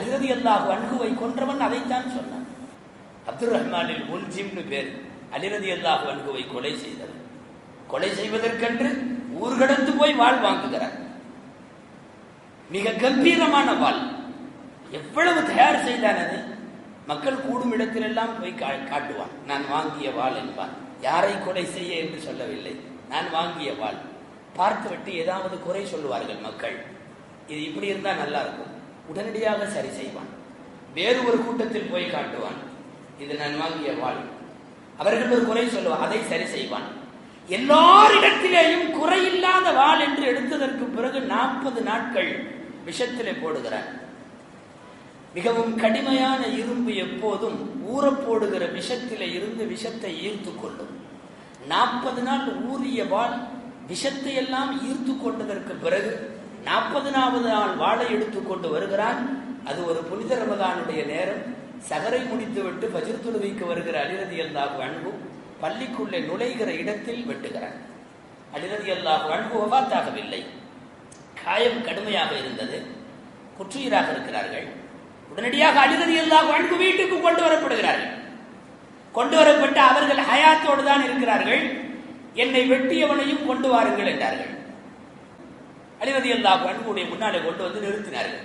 அலிரதி அல்லாஹ் அன்குவை கொன்றவன் அதைத்தான் சொன்னான். அப்துல் ரஹ்மானில் முல்ஜிம்னு பேர் அலிரதி அல்லாஹ் அன்குவை கொலை செய்தவர் கொலை செய்வதற்கென்று ஊர்கடந்து போய் வாழ் வாங்குகிறார். மிக கம்பீரமான வாள் எவ்வளவு தயார் செய்தான் அது? மக்கள் கூடும் இடத்திலெல்லாம் போய் கா- காட்டுவான். நான் வாங்கிய வாள் என்பான். யாரை கொலை செய்ய என்று சொல்லவில்லை. நான் வாங்கிய வாள் பார்த்துவிட்டு ஏதாவது குறை சொல்லுவார்கள் மக்கள். இது இப்படி இருந்தால் நல்லா இருக்கும். உடனடியாக சரி செய்வான். வேறு ஒரு கூட்டத்தில் போய் காட்டுவான். இது நான் வாங்கிய வாள் அவர்கள் ஒரு குறை சொல்லுவான் அதை சரி செய்வான். எல்லாரிடத்திலேயும் குறையில்லாத வாள் என்று எடுத்ததற்கு பிறகு நாற்பது நாட்கள் விஷத்திலே போடுகிறார். மிகவும் கடுமையான இரும்பு எப்போதும் ஊறப்போடுகிற விஷத்திலே இருந்து விஷத்தை ஈர்த்து கொள்ளும். நாற்பது நாள் ஊறிய வாள் விஷத்தை எல்லாம் ஈர்த்து கொண்டதற்கு பிறகு நாற்பதுனாவது நாள் வாளை எடுத்துக்கொண்டு வருகிறான். அது ஒரு புனித ரமதானுடைய நேரம். சகரை முடித்துவிட்டு பஜிர் தொழுகைக்கு வருகிற அலிரதி அல்லாஹ் அன்பு பள்ளிக்குள்ளே நுழைகிற இடத்தில் வெட்டுகிறான். அலிரதி அல்லாஹ் அன்பு ஒவாத்தாகவில்லை காயம் கடுமையாக இருந்தது. குற்றுயிராக இருக்கிறார்கள். உடனடியாக அலிரதி அல்லாஹ் அன்பு வீட்டுக்கு கொண்டு வரப்படுகிறார்கள். கொண்டு வரப்பட்ட அவர்கள் ஹயாத்தோடு தான் இருக்கிறார்கள். என்னை வெட்டியவனையும் கொண்டு வாருங்கள் என்றார்கள். அலிரதி அல்லாஹ் அன்புடைய முன்னாலே கொண்டு வந்து நிறுத்தினார்கள்.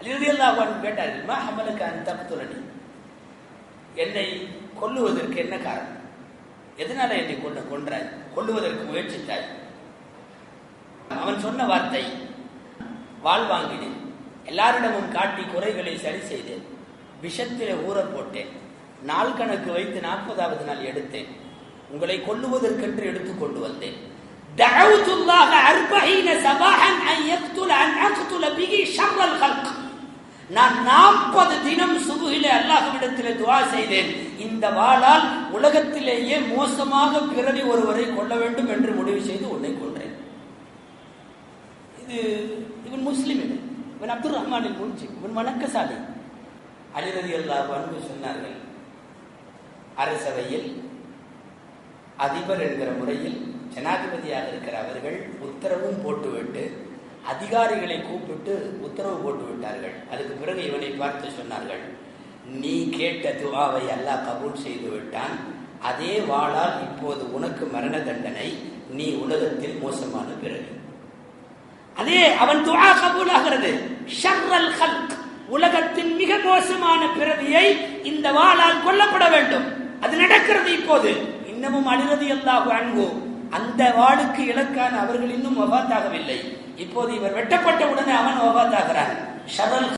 அலிரதி அல்லாஹ் அன்பு கேட்டார்கள் மா ஹமலுக்கு அந்த தப்புத்துலனி என்னை கொல்லுவதற்கு என்ன காரணம்? எதனால என்னை கொண்டு கொன்றாய்? கொல்லுவதற்கு முயற்சித்தாய்? அவன் சொன்ன வார்த்தை வாழ்வாங்கினேன். எல்லாரிடமும் காட்டி குறைகளை சரி செய்தேன். விஷத்திலே ஊற போட்டேன். நாள் கணக்கு வைத்து நாற்பதாவது நாள் எடுத்தேன். உங்களை கொல்லுவதற்கென்று எடுத்து கொண்டு வந்தேன். دعوت الله أربعين صباحا أن يقتل أن أقتل به شر الخلق நான் நாற்பது தினம் சுபுகிலே அல்லாஹ்விடத்திலே துவா செய்தேன் இந்த வாளால் உலகத்திலேயே மோசமாக பிறவி ஒருவரை கொள்ள வேண்டும் என்று முடிவு செய்து உன்னை கொன்றேன் இது இவன் முஸ்லிம் இவன் இவன் அப்துல் ரஹ்மானில் முன்சி இவன் வணக்கசாலி அலிரதி அல்லாஹ் அன்பு சொன்னார்கள் அரசவையில் அதிபர் என்கிற முறையில் ஜனாதிபதியாக இருக்கிற அவர்கள் உத்தரவும் போட்டுவிட்டு அதிகாரிகளை கூப்பிட்டு உத்தரவு போட்டு விட்டார்கள் அதுக்கு பிறகு இவனை பார்த்து சொன்னார்கள் நீ கேட்ட துவாவை அல்லாஹ் கபூல் செய்து விட்டான். அதே வாளால் இப்போது உனக்கு மரண தண்டனை நீ உலகத்தில் மோசமான பிறகு. அதே அவன் துவா கபூல் ஆகிறது ஷர்ரல் ஹல்க் உலகத்தின் மிக மோசமான பிறவியை இந்த வாளால் கொல்லப்பட வேண்டும். அது நடக்கிறது இப்போது. இன்னமும் அழுகிறது அல்லாஹு அன்பு அந்த வாளுக்கு இலக்கான அவர்கள் இன்னும் ஒபாத்தாகவில்லை இப்போது இவர் வெட்டப்பட்ட உடனே அவன் ஒபாத்தாகிறான் ஷரல்